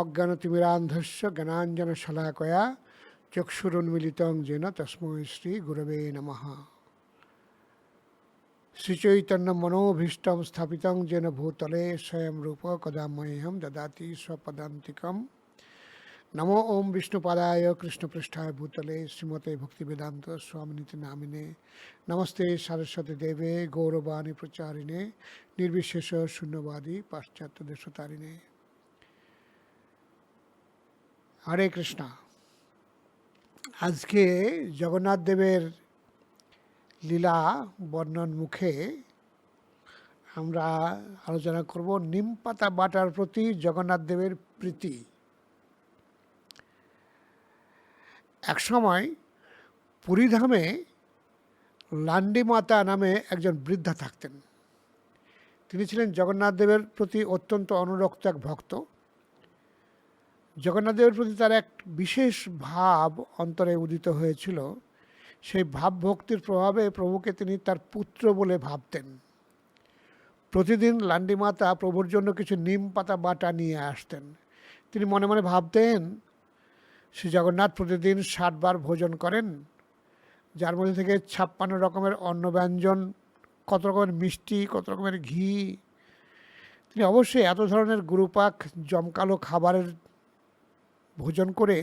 অজ্ঞানতিমিরান্ধস্য জ্ঞানাঞ্জনশলাকয়া চক্ষুরুন্মিলিতং যেন তস্মৈ শ্রী গুরবে নমঃ শ্রীচৈতন্য মনোভীষ্টম স্থাপিতং যেন ভূতলে স্বয়ং রূপ কদা মह्यं দদাতি স্বপদান্তিকম নমো ওম বিষ্ণুপাদায় কৃষ্ণপৃষ্ঠায় ভূতলে শ্রীমতে ভক্তিবেদান্ত স্বামিনীতি নামিনে নমস্তে সরস্বতী দেবে গৌরবাণী প্রচারিণে নির্বিশেষ শূন্যবাদী পাশ্চাত্য দেশতারিণে হরে কৃষ্ণা। আজকে জগন্নাথ দেবের লীলা বর্ণন মুখে আমরা আলোচনা করব নিম পাতা বাটার প্রতি জগন্নাথ দেবের প্রীতি। একসময় পুরীধামে লান্ডি মাতা নামে একজন বৃদ্ধা থাকতেন। তিনি ছিলেন জগন্নাথ দেবের প্রতি অত্যন্ত অনুরক্ত এক ভক্ত। জগন্নাথ দেবের প্রতি তার এক বিশেষ ভাব অন্তরে উদিত হয়েছিল। সেই ভাব ভক্তির প্রভাবে প্রভুকে তিনি তার পুত্র বলে ভাবতেন। প্রতিদিন লান্ডি মাতা প্রভুর জন্য কিছু নিম পাতা বাটা নিয়ে আসতেন। তিনি মনে মনে ভাবতেন, শ্রী জগন্নাথ প্রতিদিন ষাটবার ভোজন করেন, যার মধ্যে থেকে ছাপ্পান্ন রকমের অন্ন ব্যঞ্জন, কত রকমের মিষ্টি, কত রকমের ঘি। তিনি অবশ্যই এত ধরনের গুরুপাক, জমকালো খাবারের ভোজন করে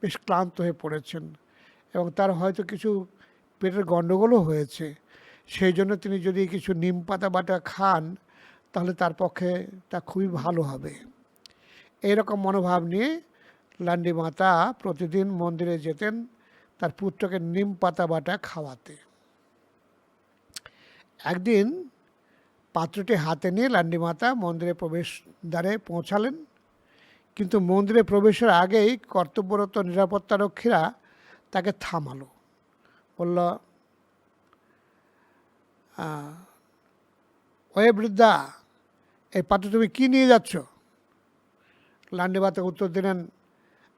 বেশ ক্লান্ত হয়ে পড়েছেন এবং তার হয়তো কিছু পেটের গণ্ডগোলও হয়েছে। সেই জন্য তিনি যদি কিছু নিম পাতা বাটা খান, তাহলে তার পক্ষে তা খুবই ভালো হবে। এইরকম মনোভাব নিয়ে লান্ডি মাতা প্রতিদিন মন্দিরে যেতেন তার পুত্রকে নিম পাতা বাটা খাওয়াতে। একদিন পাত্রটি হাতে নিয়ে লান্ডি মাতা মন্দিরে প্রবেশ দ্বারে পৌঁছালেন। কিন্তু মন্দিরে প্রবেশের আগেই কর্তব্যরত নিরাপত্তারক্ষীরা তাকে থামালো। বলল ওয়ে বৃদ্ধা, এই পাত্র তুমি কি নিয়ে যাচ্ছ? লান্ডি মাতা উত্তর দিলেন,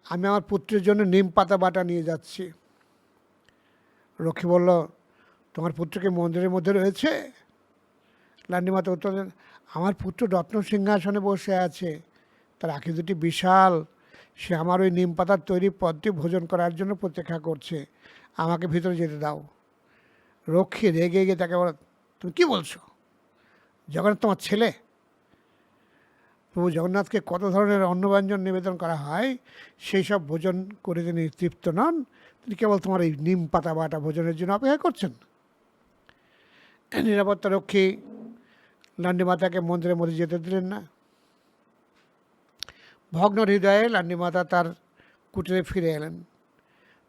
আমি আমার পুত্রের জন্য নিম পাতা বাটা নিয়ে যাচ্ছি। রক্ষী বলল, তোমার পুত্রকে মন্দিরের মধ্যে রয়েছে? লান্ডি মাতা উত্তর দেন আমার পুত্র রত্ন সিংহাসনে বসে আছে। তার আঁখি দুটি বিশাল। সে আমার ওই নিম পাতার তৈরি পদটি ভোজন করার জন্য প্রতীক্ষা করছে। আমাকে ভিতরে যেতে দাও। রক্ষী রেগে গিয়ে তাকে বলো, তুমি কী বলছো? জগন্নাথ তোমার ছেলে? প্রভু জগন্নাথকে কত ধরনের অন্নব্যঞ্জন নিবেদন করা হয়, সেই সব ভোজন করে তিনি তৃপ্ত নন। তিনি কেবল তোমার এই নিম পাতা বাটা ভোজনের জন্য অপেক্ষা করছেন। নিরাপত্তা রক্ষী, লান্ডি মাতাকে মন্দিরের মধ্যে যেতে দিলেন না। ভগ্ন হৃদয়ে লান্ডি মাতা তার কুটিরে ফিরে এলেন।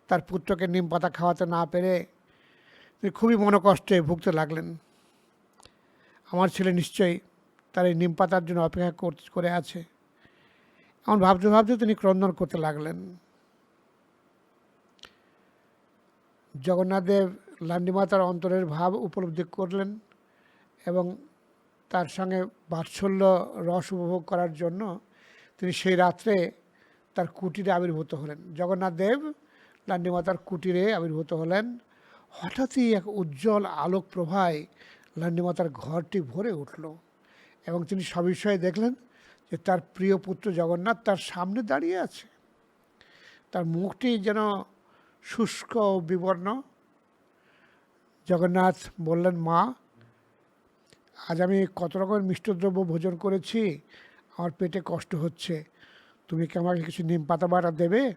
তার পুত্রকে নিম পাতা খাওয়াতে না পেরে তিনি খুবই মনোকষ্টে ভুগতে লাগলেন। আমার ছেলে নিশ্চয়ই তার এই নিম পাতার জন্য অপেক্ষা করে আছে। এমন ভাবতে ভাবতে তিনি ক্রন্দন করতে লাগলেন। জগন্নাথদেব লান্ডিমাতার অন্তরের ভাব উপলব্ধি করলেন এবং তার সঙ্গে বাৎসল্য রস উপভোগ করার জন্য তিনি সেই রাত্রে তার কুটিরে আবির্ভূত হলেন। জগন্নাথ দেব লান্ডিমাতার কুটিরে আবির্ভূত হলেন। হঠাৎই এক উজ্জ্বল আলোক প্রভায় লান্ডিমাতার ঘরটি ভরে উঠল এবং তিনি সবিষয়ে দেখলেন যে তার প্রিয় পুত্র জগন্নাথ তার সামনে দাঁড়িয়ে আছে। তার মুখটি যেন শুষ্ক বিবর্ণ। জগন্নাথ বললেন, মা, আজ আমি কত রকমের মিষ্টদ্রব্য ভোজন করেছি আমার পেটে কষ্ট হচ্ছে। তুমি কি আমাকে কিছু নিম পাতা বাটা দেবে?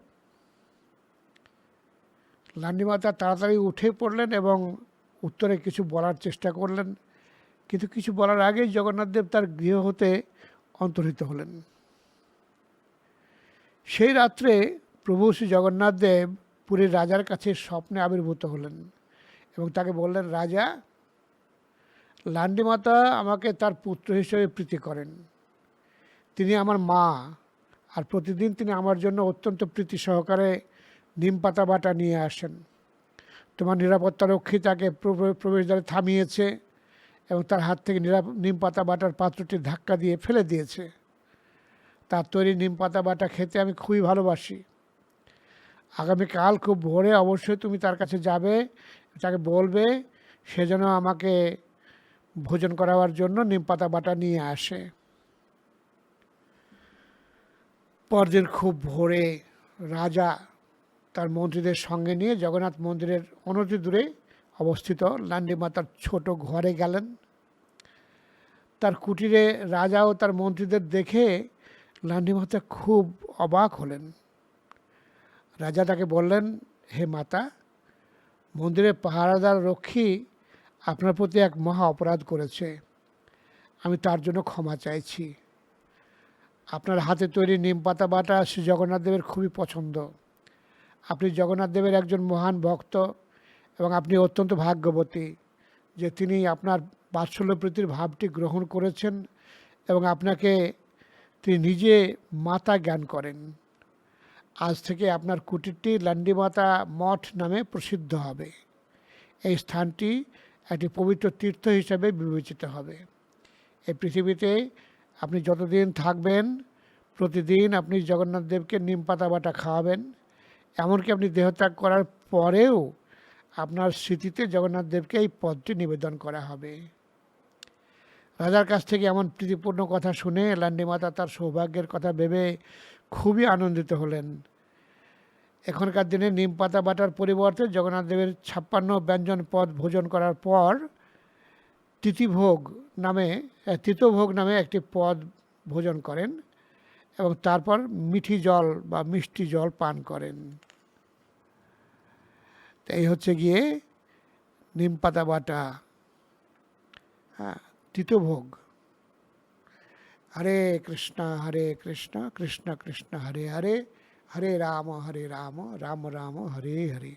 লান্ডি মাতা তাড়াতাড়ি উঠে পড়লেন এবং উত্তরে কিছু বলার চেষ্টা করলেন। কিন্তু কিছু বলার আগেই জগন্নাথদেব তার গৃহ হতে অন্তর্হিত হলেন। সেই রাত্রে প্রভু শ্রী জগন্নাথ দেব পুরীর রাজার কাছে স্বপ্নে আবির্ভূত হলেন এবং তাকে বললেন, রাজা লান্ডি মাতা আমাকে তার পুত্র হিসেবে প্রীতি করেন। তিনি আমার মা আর প্রতিদিন তিনি আমার জন্য অত্যন্ত প্রীতি সহকারে নিম পাতা বাটা নিয়ে আসেন। তোমার নিরাপত্তা রক্ষী তাকে প্রবেশদ্বারে থামিয়েছে এবং তার হাত থেকে নিম পাতা বাটার পাত্রটি ধাক্কা দিয়ে ফেলে দিয়েছে। তার তৈরি নিম পাতা বাটা খেতে আমি খুবই ভালোবাসি। আগামীকাল খুব ভোরে অবশ্যই তুমি তার কাছে যাবে, তাকে বলবে সে যেন আমাকে ভোজন করাবার জন্য নিম পাতা বাটা নিয়ে আসে। পরদিন খুব ভোরে রাজা তার মন্ত্রীদের সঙ্গে নিয়ে জগন্নাথ মন্দিরের অনতি দূরে অবস্থিত। লান্ডি মাতার ছোট ঘরে গেলেন। তার কুটিরে রাজা ও তার মন্ত্রীদের দেখে লান্ডি মাতা খুব অবাক হলেন। রাজা তাকে বললেন, হে মাতা, মন্দিরের পাহারাদার রক্ষী আপনার প্রতি এক মহা অপরাধ করেছে। আমি তার জন্য ক্ষমা চাইছি। আপনার হাতে তৈরি নিম পাতা বাটা শ্রী জগন্নাথ দেবের খুবই পছন্দ। আপনি জগন্নাথ দেবের একজন মহান ভক্ত এবং আপনি অত্যন্ত ভাগ্যবতী যে তিনি আপনার বাৎসল্য প্রীতির ভাবটি গ্রহণ করেছেন এবং আপনাকে তিনি নিজে মাতা জ্ঞান করেন। আজ থেকে আপনার কুটিরটি লান্ডিমাতা মঠ নামে প্রসিদ্ধ হবে। এই স্থানটি একটি পবিত্র তীর্থ হিসাবে বিবেচিত হবে। এই পৃথিবীতে আপনি যতদিন থাকবেন, প্রতিদিন আপনি জগন্নাথ দেবকে নিম পাতা বাটা খাওয়াবেন। এমনকি আপনি দেহত্যাগ করার পরেও আপনার স্মৃতিতে জগন্নাথ দেবকে এই পদটি নিবেদন করা হবে। রাজার কাছ থেকে এমন প্রীতিপূর্ণ কথা শুনে লান্ডি মাতা তার সৌভাগ্যের কথা ভেবে খুবই আনন্দিত হলেন। এখনকার দিনে নিম পাতা বাটার পরিবর্তে জগন্নাথ দেবের ছাপ্পান্ন ব্যঞ্জন পদ ভোজন করার পর তিথিভোগ নামে তিতভোগ নামে একটি পদ ভোজন করেন এবং তারপর মিঠি জল বা মিষ্টি জল পান করেন। এই হচ্ছে গিয়ে নিম পাতা বাটা হ্যাঁ তিতভোগ হরে কৃষ্ণ হরে কৃষ্ণ কৃষ্ণ কৃষ্ণ, হরে হরে হরে রাম হরে রাম রাম রাম, হরে হরে।